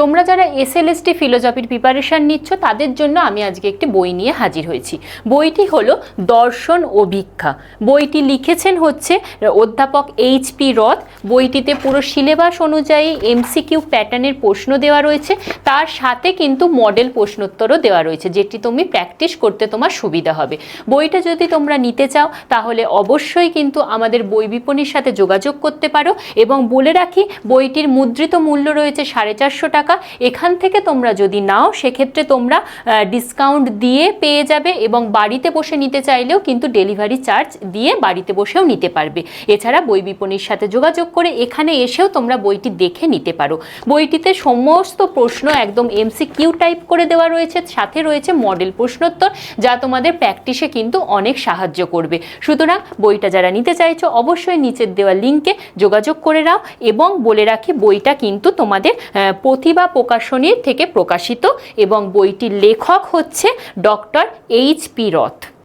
তোমরা যারা SLST ফিলোজফির preparation নিচ্ছ, তাদের জন্য আমি আজকে একটি বই নিয়ে হাজির হয়েছি। বইটি হলো দর্শন ও ভিক্ষা। বইটি লিখেছেন হচ্ছে অধ্যাপক এইচ পি রথ। বইটিতে পুরো সিলেবাস অনুযায়ী এমসিকিউ প্যাটার্নের প্রশ্ন দেওয়া রয়েছে। তার সাথে কিন্তু মডেল প্রশ্নোত্তরও দেওয়া রয়েছে, যেটি তুমি প্র্যাকটিস করতে তোমার সুবিধা হবে। বইটা যদি তোমরা নিতে চাও, তাহলে অবশ্যই কিন্তু আমাদের বই বিপণীর সাথে যোগাযোগ করতে পারো এবং বলে রাখি, বইটির মুদ্রিত মূল্য রয়েছে সাড়ে চারশো টাকা। এখান থেকে তোমরা যদি নাও সেক্ষেত্রে তোমরা ডিসকাউন্ট দিয়ে পেয়ে যাবে এবং বাড়িতে বসে নিতে চাইলেও কিন্তু ডেলিভারি চার্জ দিয়ে বাড়িতে বসেও নিতে পারবে। এছাড়া বই বিপণীর সাথে যোগাযোগ করে এখানে এসেও তোমরা বইটি দেখে নিতে পারো। বইটিতে সমস্ত প্রশ্ন একদম এমসি কিউ টাইপ করে দেওয়া রয়েছে সাথে রয়েছে মডেল প্রশ্নোত্তর যা তোমাদের প্র্যাকটিসে কিন্তু অনেক সাহায্য করবে। সুতরাং বইটা যারা নিতে চাইছো অবশ্যই নিচের দেওয়া লিঙ্কে যোগাযোগ করে নাও এবং বলে রাখি বইটা কিন্তু তোমাদের আহ, প্রতিভা প্রকাশনীর থেকে প্রকাশিত এবং বইটির লেখক হচ্ছে ডক্টর এইচ পি রথ।